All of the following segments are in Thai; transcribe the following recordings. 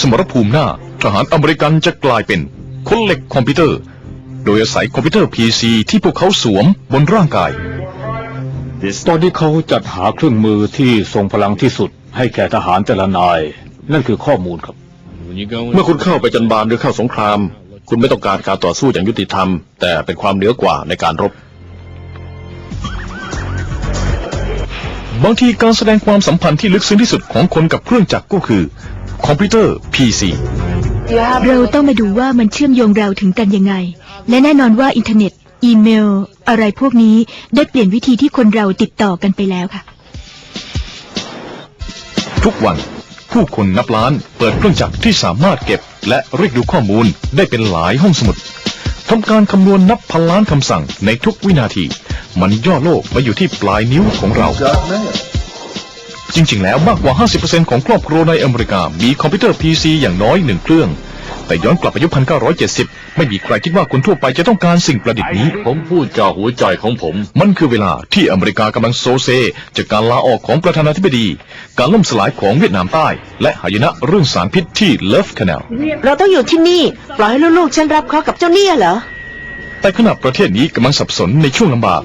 สมรภูมิหน้า ทหารอเมริกันจะกลายเป็นคนเหล็กคอมพิวเตอร์ โดยอาศัยคอมพิวเตอร์ PC ที่พวกเขาสวมบนร่างกาย ตอนที่เขาจัดหาเครื่องมือที่ทรงพลังที่สุด ให้แก่ทหารแต่ละนาย นั่นคือข้อมูลครับ เมื่อคุณเข้าไปจันบานหรือเข้าสงคราม คุณไม่ต้องการการต่อสู้อย่างยุติธรรม แต่เป็นความเหนือกว่าในการรบบางทีการแสดงความสัมพันธ์ที่ลึกซึ้งที่สุดของคนกับเครื่องจักรก็คือ คอมพิวเตอร์ PC เราต้องมาดูว่ามันเชื่อมโยงเราถึงกันยังไง และแน่นอนว่าอินเทอร์เน็ต อีเมล อะไรพวกนี้ได้เปลี่ยนวิธีที่คนเราติดต่อกันไปแล้วค่ะ ทุกวันผู้คนนับล้านเปิดเครื่องจักรที่สามารถเก็บ และเรียกดูข้อมูลได้เป็นหลายห้องสมุดทำการคำนวณนับพันล้านคำสั่งในทุกวินาที มันย่อโลกมาอยู่ที่ปลายนิ้วของเรา จริงๆ แล้วมากกว่า 50%ของครอบครัวในอเมริกา มีคอมพิวเตอร์ PC อย่างน้อยหนึ่งเครื่อง แต่ย้อนกลับไปยุค1970 ไม่มีใครคิดว่าคนทั่วไปจะต้องการสิ่งประดิษฐ์นี้ ผมพูดจากหัวใจของผม มันคือเวลาที่อเมริกากำลังโซเซ จากการลาออกของประธานาธิบดี การล่มสลายของเวียดนามใต้ และหายนะเรื่องสารพิษที่เลิฟคา n นลเราต้องอยู่ที่นี่ ปล่อยให้ลูกๆฉันรับเคราะห์กับเจ้าเนี่ยเหรอ แต่ขณะประเทศนี้กำลังสับสนในช่วงลำบาก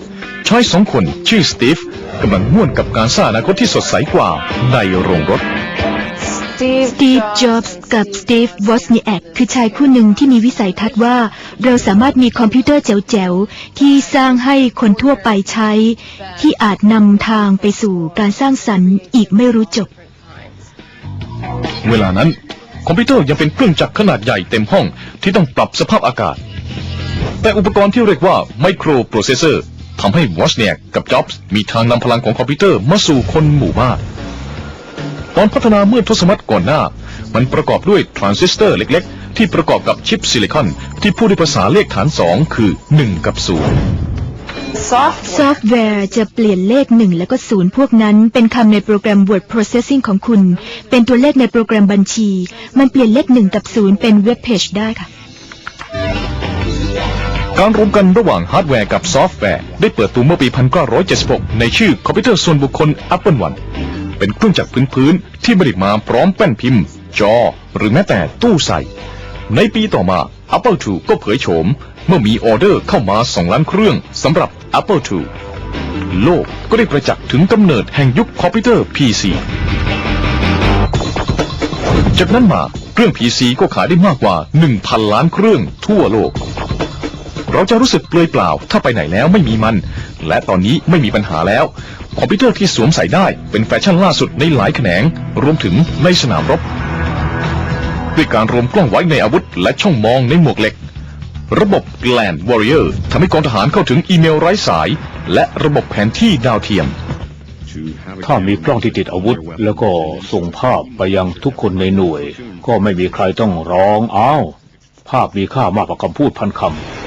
ชายสองคนชื่อสตีฟกำลังม่วนกับการสร้างอนาคตที่สดใสกว่าในโรงรถ สตีฟ จ็อบส์ กับสตีฟ วอสเนียกคือชายคู่หนึ่งที่มีวิสัยทัศน์ว่า เราสามารถมีคอมพิวเตอร์แจ๋วๆ ที่สร้างให้คนทั่วไปใช้ ที่อาจนำทางไปสู่การสร้างสรรค์อีกไม่รู้จบ เวลานั้น คอมพิวเตอร์ยังเป็นเครื่องจักรขนาดใหญ่เต็มห้องที่ต้องปรับสภาพอากาศ แต่อุปกรณ์ที่เรียกว่าไมโครโปรเซสเซอร์ทำให้วอชเนียกกับจ็อบส์มีทางนำพลังของคอมพิวเตอร์มาสู่คนหมู่บ้านตอนพัฒนาเมื่อทศวรรษก่อนหน้า มันประกอบด้วยทรานซิสเตอร์เล็กๆ ที่ประกอบกับชิปซิลิคอน ที่พูดด้วยภาษาเลขฐาน 2 คือ 1 กับ0ซอฟต์แวร์จะเปลี่ยนเลขหนึ่งแล้วก็ศูนย์พวกนั้น เป็นคำในโปรแกรม Word Processing ของคุณ เป็นตัวเลขในโปรแกรมบัญชี มันเปลี่ยนเลขหนึ่งกับศูนย์เป็นเว็บเพจได้ค่ะ การรวมกันระหว่างฮาร์ดแวร์กับซอฟต์แวร์ได้เปิดตัวเมื่อปี 1976 ในชื่อคอมพิวเตอร์ส่วนบุคคล Apple One เป็นเครื่องจักรพื้นๆที่ผลิตมาพร้อมแป้นพิมพ์ จอ หรือแม้แต่ตู้ใส่ ในปีต่อมา Apple II ก็เผยโฉม เมื่อมีออเดอร์เข้ามา 2 ล้านเครื่องสำหรับ Apple II โลกก็ได้ประจักษ์ถึงกำเนิดแห่งยุคคอมพิวเตอร์ PC จากนั้นมาเครื่อง PC ก็ขายได้มากกว่า 1,000 ล้านเครื่องทั่วโลก เราจะรู้สึกเปลือยเปล่า ถ้าไปไหนแล้วไม่มีมัน และตอนนี้ไม่มีปัญหาแล้ว คอมพิวเตอร์ที่สวมใส่ได้เป็นแฟชั่นล่าสุดในหลายแขนง รวมถึงในสนามรบ ด้วยการรวมกล้องไว้ในอาวุธ และช่องมองในหมวกเหล็ก ระบบ Land Warrior ทำให้กองทหารเข้าถึงอีเมลไร้สาย และระบบแผนที่ดาวเทียมถ้ามีกล้องที่ติดอาวุธ แล้วก็ส่งภาพไปยังทุกคนในหน่วย ก็ไม่มีใครต้องร้องอ้าว ภาพมีค่ามากกว่าคำพูดพันคำ